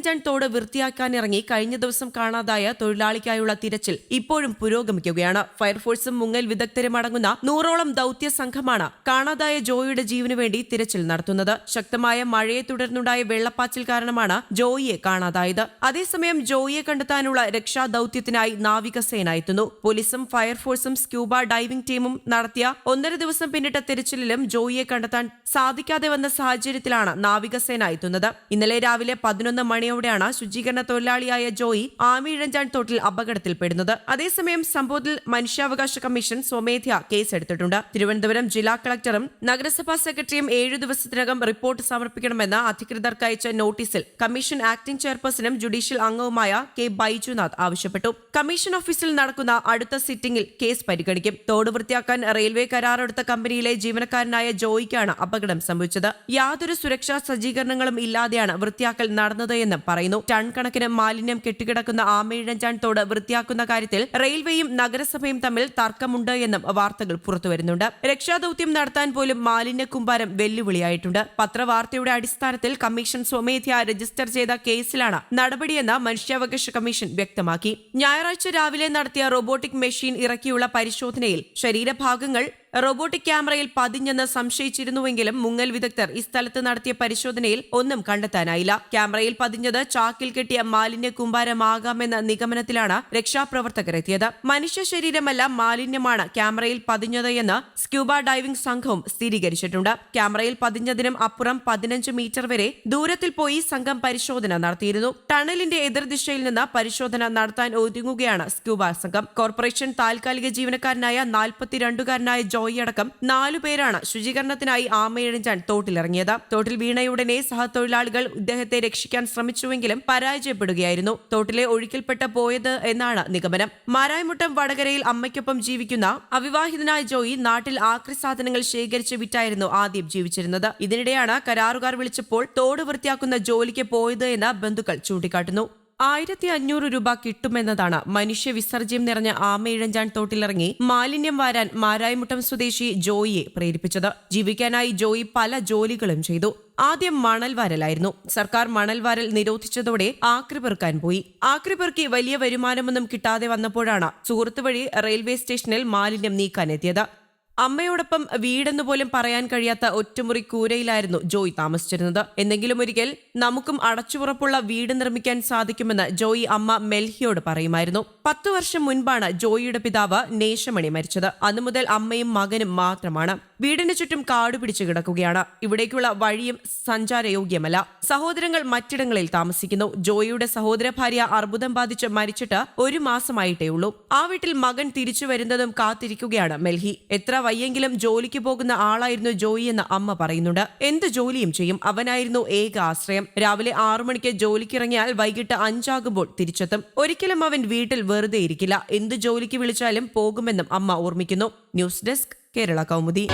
ആമയിഴഞ്ചാൻ തോട് വൃത്തിയാക്കാനിറങ്ങി കഴിഞ്ഞ ദിവസം കാണാതായ തൊഴിലാളിക്കായുള്ള തിരച്ചിൽ ഇപ്പോഴും പുരോഗമിക്കുകയാണ്. ഫയർഫോഴ്സും മുങ്ങൽ വിദഗ്ധരും അടങ്ങുന്ന നൂറോളം ദൌത്യ സംഘമാണ് കാണാതായ ജോയിയുടെ ജീവനു വേണ്ടി തിരച്ചിൽ നടത്തുന്നത്. ശക്തമായ മഴയെ തുടർന്നുണ്ടായ വെള്ളപ്പാച്ചിൽ കാരണമാണ് ജോയിയെ കാണാതായത്. അതേസമയം ജോയിയെ കണ്ടെത്താനുള്ള രക്ഷാ ദൌത്യത്തിനായി നാവികസേന എത്തുന്നു. പോലീസും ഫയർഫോഴ്സും സ്ക്യൂബ ഡൈവിംഗ് ടീമും നടത്തിയ ഒന്നര ദിവസം പിന്നിട്ട തിരച്ചിലിലും ജോയിയെ കണ്ടെത്താൻ സാധിക്കാതെ വന്ന സാഹചര്യത്തിലാണ് നാവികസേന എത്തുന്നത്. ഇന്നലെ രാവിലെ പതിനൊന്ന് മണിയോടെയാണ് ശുചീകരണ തൊഴിലാളിയായ ജോയി ആമിഴഞ്ചാൻ തോട്ടിൽ അപകടത്തിൽപ്പെടുന്നത്. അതേസമയം സംഭവത്തിൽ മനുഷ്യാവകാശ കമ്മീഷൻ സ്വമേധ്യ കേസെടുത്തിട്ടുണ്ട്. തിരുവനന്തപുരം ജില്ലാ കളക്ടറും നഗരസഭാ സെക്രട്ടറിയും ഏഴു ദിവസത്തിനകം റിപ്പോർട്ട് സമർപ്പിക്കണമെന്ന് അധികൃതർക്ക് അയച്ച നോട്ടീസിൽ കമ്മീഷൻ ആക്ടിംഗ് ചെയർപേഴ്സണും ജുഡീഷ്യൽ അംഗവുമായ കെ ബൈജുനാഥ് ആവശ്യപ്പെട്ടു. കമ്മീഷൻ ഓഫീസിൽ നടക്കുന്ന അടുത്ത സിറ്റിംഗിൽ കേസ് പരിഗണിക്കും. തോട് വൃത്തിയാക്കാൻ റെയിൽവേ കരാറെടുത്ത കമ്പനിയിലെ ജീവനക്കാരനായ ജോയിക്കാണ് അപകടം സംഭവിച്ചത്. യാതൊരു സുരക്ഷാ സജ്ജീകരണങ്ങളും ഇല്ലാതെയാണ് വൃത്തിയാക്കൽ നടന്നത് എന്ന് പറയുന്നു. ടൺ കണക്കിന് മാലിന്യം കെട്ടിക്കിടക്കുന്ന ആമയിഴഞ്ചാൻ തോട് വൃത്തിയാക്കുന്ന കാര്യത്തിൽ റെയിൽവേയും നഗരസഭയും തമ്മിൽ തർക്കമുണ്ട് എന്നും വാർത്തകൾ പുറത്തുവരുന്നുണ്ട്. രക്ഷാദൌത്യം നടത്താൻ പോലും മാലിന്യ കുമ്പാരം വെല്ലുവിളിയായിട്ടുണ്ട്. പത്രവാർത്തയുടെ അടിസ്ഥാനത്തിൽ കമ്മീഷൻ സ്വമേധ്യാ രജിസ്റ്റർ ചെയ്ത കേസിലാണ് നടപടിയെന്ന് മനുഷ്യാവകാശ കമ്മീഷൻ വ്യക്തമാക്കി. ഞായറാഴ്ച രാവിലെ നടത്തിയ റോബോട്ടിക് മെഷീൻ ഇറക്കിയുള്ള പരിശോധനയിൽ ശരീരഭാഗങ്ങൾ റോബോട്ടിക് ക്യാമറയിൽ പതിഞ്ഞെന്ന് സംശയിച്ചിരുന്നുവെങ്കിലും മുങ്ങൽ വിദഗ്ധർ ഈ സ്ഥലത്ത് നടത്തിയ പരിശോധനയിൽ ഒന്നും കണ്ടെത്താനായില്ല. ക്യാമറയിൽ പതിഞ്ഞത് ചാക്കിൽ കെട്ടിയ മാലിന്യ കുമ്പാരമാകാമെന്ന നിഗമനത്തിലാണ് രക്ഷാപ്രവർത്തകർ എത്തിയത്. മനുഷ്യ ശരീരമല്ല മാലിന്യമാണ് ക്യാമറയിൽ പതിഞ്ഞത് എന്ന് സ്ക്യൂബ ഡൈവിംഗ് സംഘവും സ്ഥിരീകരിച്ചിട്ടുണ്ട്. ക്യാമറയിൽ പതിഞ്ഞതിനും അപ്പുറം പതിനഞ്ച് മീറ്റർ വരെ ദൂരത്തിൽ പോയി സംഘം പരിശോധന നടത്തിയിരുന്നു. ടണലിന്റെ എതിർദിശയിൽ നിന്ന് പരിശോധന നടത്താൻ ഒരുങ്ങുകയാണ് സ്ക്യൂബ സംഘം. കോർപ്പറേഷൻ താൽക്കാലിക ജീവനക്കാരനായ നാൽപ്പത്തിരണ്ടുകാരനായ ജോയി അടക്കം നാലുപേരാണ് ശുചീകരണത്തിനായി ആമയിഴഞ്ചാൻ തോട്ടിലിറങ്ങിയത്. തോട്ടിൽ വീണയുടനെ സഹതൊഴിലാളികൾ ഇദ്ദേഹത്തെ രക്ഷിക്കാൻ ശ്രമിച്ചുവെങ്കിലും പരാജയപ്പെടുകയായിരുന്നു. തോട്ടിലെ ഒഴുക്കിൽപ്പെട്ട് പോയത് എന്നാണ് നിഗമനം. മാരായ്മുട്ടം വടകരയിൽ അമ്മയ്ക്കൊപ്പം ജീവിക്കുന്ന അവിവാഹിതനായ ജോയി നാട്ടിൽ ആക്രി സാധനങ്ങൾ ശേഖരിച്ച് വിറ്റായിരുന്നു ആദ്യം ജീവിച്ചിരുന്നത്. ഇതിനിടെയാണ് കരാറുകാർ വിളിച്ചപ്പോൾ തോട് വൃത്തിയാക്കുന്ന ജോലിക്ക് പോയത് എന്ന് ബന്ധുക്കൾ ചൂണ്ടിക്കാട്ടുന്നു. ആയിരത്തി അഞ്ഞൂറ് രൂപ കിട്ടുമെന്നതാണ് മനുഷ്യ വിസർജ്യം നിറഞ്ഞ ആമയിഴഞ്ചാൻ തോട്ടിലിറങ്ങി മാലിന്യം വാരാൻ മാരായ്മുട്ടം സ്വദേശി ജോയിയെ പ്രേരിപ്പിച്ചത്. ജീവിക്കാനായി ജോയി പല ജോലികളും ചെയ്തു. ആദ്യം മണൽ വാരലായിരുന്നു. സർക്കാർ മണൽ വാരൽ നിരോധിച്ചതോടെ ആക്രി പെറുക്കാൻ പോയി. ആക്രി പെറുക്കി വലിയ വരുമാനമൊന്നും കിട്ടാതെ വന്നപ്പോഴാണ് സുഹൃത്ത് വഴി റെയിൽവേ സ്റ്റേഷനിൽ മാലിന്യം നീക്കാനെത്തിയത്. അമ്മയോടൊപ്പം വീടെന്ന് പോലും പറയാൻ കഴിയാത്ത ഒറ്റമുറി കൂരയിലായിരുന്നു ജോയി താമസിച്ചിരുന്നത്. എന്തെങ്കിലും ഒരിക്കൽ നമുക്കും അടച്ചുറപ്പുള്ള വീട് നിർമ്മിക്കാൻ സാധിക്കുമെന്ന് ജോയി അമ്മ മെൽഹിയോട് പറയുമായിരുന്നു. പത്തു വർഷം മുൻപാണ് ജോയിയുടെ പിതാവ് നേശമണി മരിച്ചത്. അന്നു മുതൽ അമ്മയും മകനും മാത്രമാണ്. വീടിന് ചുറ്റും കാട് പിടിച്ചു കിടക്കുകയാണ്. ഇവിടേക്കുള്ള വഴിയും സഞ്ചാരയോഗ്യമല്ല. സഹോദരങ്ങൾ മറ്റിടങ്ങളിൽ താമസിക്കുന്നു. ജോയിയുടെ സഹോദര ഭാര്യ അർബുദം ബാധിച്ച് മരിച്ചിട്ട് ഒരു മാസമായിട്ടേ ഉള്ളൂ. ആ വീട്ടിൽ മകൻ തിരിച്ചു വരുന്നതും കാത്തിരിക്കുകയാണ് മെൽഹി. എത്ര വയ്യെങ്കിലും ജോലിക്ക് പോകുന്ന ആളായിരുന്നു ജോയി എന്ന് അമ്മ പറയുന്നുണ്ട്. എന്ത് ജോലിയും ചെയ്യും. അവനായിരുന്നു ഏക ആശ്രയം. രാവിലെ ആറു മണിക്ക് ജോലിക്കിറങ്ങിയാൽ വൈകിട്ട് അഞ്ചാകുമ്പോൾ തിരിച്ചെത്തും. ഒരിക്കലും അവൻ വീട്ടിൽ വെറുതെ ഇരിക്കില്ല. എന്ത് ജോലിക്ക് വിളിച്ചാലും പോകുമെന്നും അമ്മ ഓർമ്മിക്കുന്നു. News desk Kerala Kaumudi